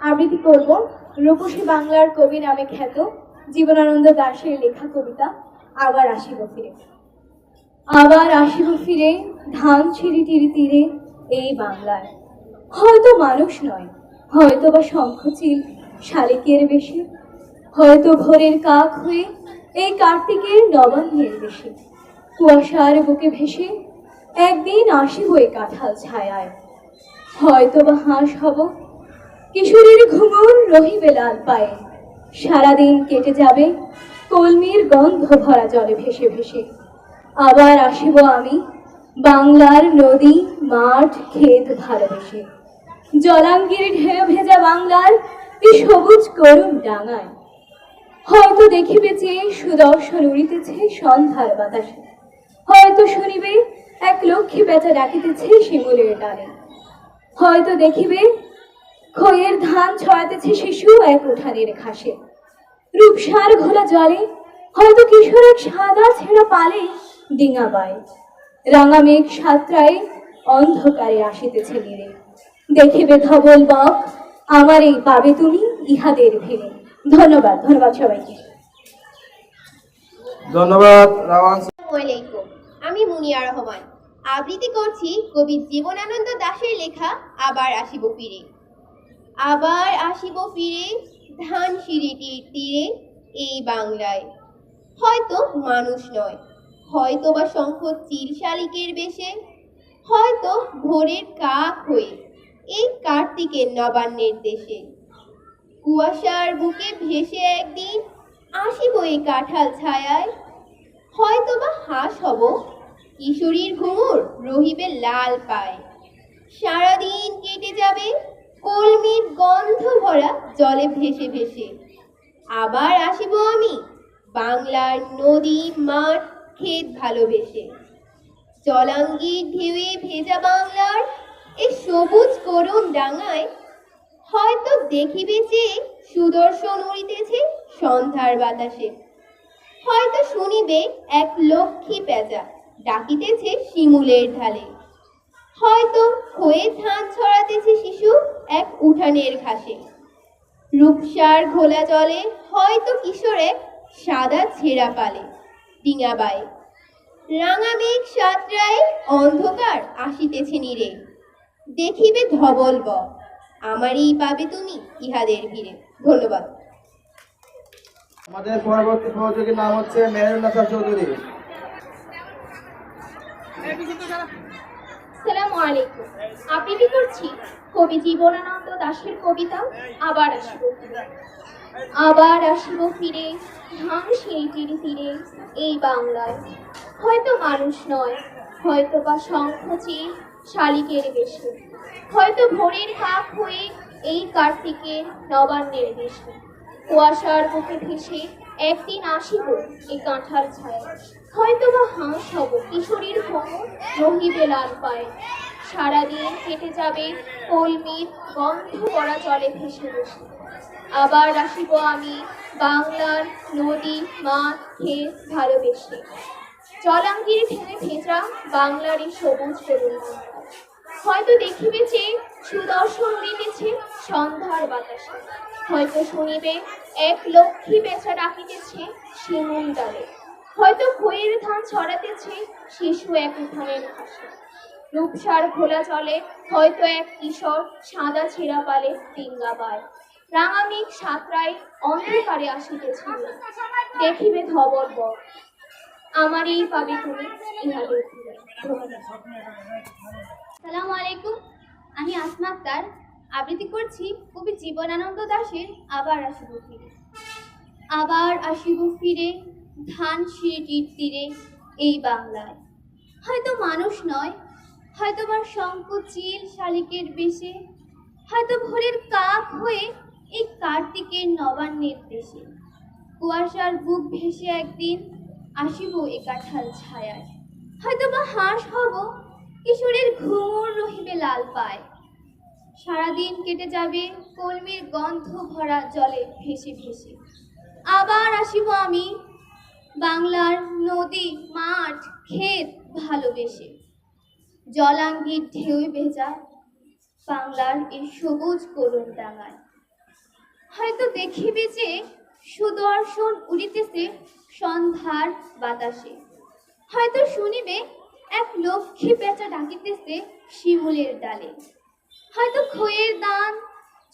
আবৃত্তি করব রূপসী বাংলার কবি নামে খ্যাত জীবনানন্দ দাশের লেখা কবিতা আবার আসিব ফিরে। আবার আসিব ফিরে ধান ছিঁড়ি তীরে তীরে এই বাংলায় হয়তো মানুষ নয়, হয়তো বা শঙ্খচিল শালিকের বেশি, হয়তো ভোরের কাক হয়ে এই কার্তিকের নবান্নের দেশে। কুয়াশার বুকে ভেসে একদিন আসিব এই কাঁঠাল ছায়ায়। হয়তো বা হাঁস হব কিশোরীর ঘুঙুর রহিবে লাল পায়ে। সারাদিন কেটে যাবে, কলমির গন্ধ ভরা জলে ভেসে ভেসে। আবার আসিব আমি বাংলার নদী, মাঠ ক্ষেত ভালোবেসে। জলাঙ্গির ঢেউ ভেজা বাংলার এই সবুজ করুণ ডাঙায়। হয়তো দেখিবে যে সুদর্শন উড়িতেছে সন্ধ্যার বাতাসে। হয়তো শুনিবে এক লক্ষ্মী বেচা ডাকিতেছে শিমুলের ডালে হয়তো দেখিবে খয়ের ধান ছড়াতেছে শিশু এক উঠানের ঘাসে। রূপসার ঘোলা জলে হয়তো কিশোর এক সাদা ছেঁড়া পালে ডিঙা বায়। রাঙা মেঘ সাতরায় অন্ধকারে আসিতেছে নীরে। দেখিবে ধবল বক আমার এই পাবে তুমি ইহাদের ভিড়ে। ধন্যবাদ ধন্যবাদ সবাইকে। ধন্যবাদ আমি মুনিয়া রহমান। আবৃত্তি করছি কবি জীবনানন্দ দাশের লেখা আবার আসিব ফিরে। আবার আসিব ফিরে ধান সিঁড়িটির তীরে এই বাংলায়। হয়তো মানুষ নয়, হয়তো বা শঙ্খ চিল শালিকের বেশে, হয়তো ভোরের কাক হয়ে এই কার্তিকের নবান্নের দেশে। কুয়াশার বুকে ভেসে একদিন আসিব এই কাঁঠাল ছায়ায়, হয়তো বা হাঁস হব, কিশোরীর ঘুমুর রহিবে লাল পায়। সারাদিন কেটে যাবে কলমির গন্ধ ভরা জলে ভেসে ভেসে। আবার আসিব আমি, বাংলার নদী, মাঠ, ক্ষেত ভালোবেসে। জলাঙ্গির ঢেউয়ে ভেজা বাংলার এই সবুজ করুণ ডাঙায়, হয়তো দেখিবে যে সুদর্শন উড়িতেছে সন্ধ্যার বাতাসে। হয়তো শুনিবে এক লক্ষ্মী পেঁচা ডাকিতেছে শিমুলের ঢালে। হয়তো হয়ে ধান ছড়াতেছে উঠানের ঘাসে। রূপসার ঘোলা জলে হয়তো কিশোরে সাদা ছেঁড়া পালে। ডিঙাবাই রাঙা মেঘ সাতরায় অন্ধকার আসিতেছে নীরে। দেখিবে ধবল ব। আমারই পাবে তুমি ইহাদের ভিড়ে ধন্যবাদ। আমাদের পরবর্তী সহযোগীর নাম হচ্ছে মেহেরুন্নাসা চৌধুরী। সালামু আলাইকুম। আবৃত্তি করছি? কবি জীবনানন্দ দাশের কবিতা আবার আসিব। আবার আসিব ফিরে ধান সেই তীরে তীরে এই বাংলায়। হয়তো মানুষ নয় হয়তো বা শঙ্খচিল শালিকের বেশে। হয়তো ভোরের কাক হয়ে এই কার্তিকের নবান্নের দেশে কুয়াশার বুকে ভেসে একদিন আসিব এই কাঁঠার ছায়। হয়তো বা হাঁস হব, কিশোরীর ভ্রমণ রহিবে লাল পায়। সারাদিন কেটে যাবে কলমির গন্ধ করা জলে ভেসে ভেসে আবার আসিব আমি বাংলার নদী, মাঠ ক্ষেত ভালোবেসে। জলাঙ্গির ঢেলে ভেজা বাংলার এই সবুজ করুণ হয়তো দেখিবে যে সুদর্শন উড়িতেছে সন্ধ্যার বাতাসে। হয়তো শুনিবে এক লক্ষ্মী বেচা ডাকিতেছে শিমুল ডালে। হয়তো খইয়ের ধান ছড়াতেছে শিশু এক উঠানের ঘাসে। রূপসার খোলা চলে হয়তো এক কিশোর সাদা ছেঁড়া পালে ডিঙ্গা পায়। রাঙা মেঘ সাঁতরায় অন্ধকারে আসিতেছিল। দেখিবে ধবল বর। আমার এই পাবে তুমি ইহাদের সালামু আলাইকুম। আমি আসমা আবৃত্তি করছি কবি জীবনানন্দ দাশের আবার আসিব ফিরে। আবার আসিব ফিরে ধান সিঁড়িটির তীরে এই বাংলায়। হয়তো মানুষ নয় হয়তো বা শঙ্খ চিল শালিকের বেশে, হয়তো ভোরের কাক হয়ে এই কার্তিকের নবান্নের দেশে। কুয়াশার বুক ভেসে একদিন আসিব এ কাঁঠাল ছায়ায়। হয়তো বা হাঁস হব, কিশোরের ঘুমুর রহিবে লাল পায়। সারাদিন কেটে যাবে কলমির গন্ধ ভরা জলে ভেসে ভেসে। আবার আসিব আমি বাংলার নদী, মাঠ, ক্ষেত ভালোবেসে। জলাঙ্গির ঢেউ ভেজা বাংলার এই সবুজ করুণ ডাঙায়। হয়তো দেখিবে যে সুদর্শন উড়িতেছে সন্ধ্যার বাতাসে। হয়তো শুনিবে এক লক্ষ্মী পেঁচা ডাকিতেছে শিমুলের ডালে। হয়তো খয়ের দান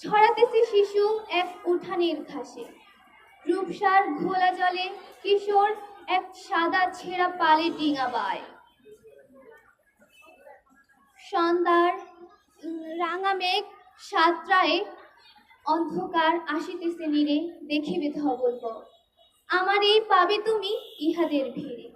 ছড়াতেছে শিশু এক উঠানের ঘাসে। রূপসার ঘোলা জলে কিশোর এক সাদা ছেঁড়া পালে ডিঙা বায়। সন্ধ্যার রাঙামেঘ রাঙা মেঘ সাতটায় অন্ধকার আসিতেছে নিরে, দেখিবে ধবল আমার এই পাবে তুমি ইহাদের ভিড়ে।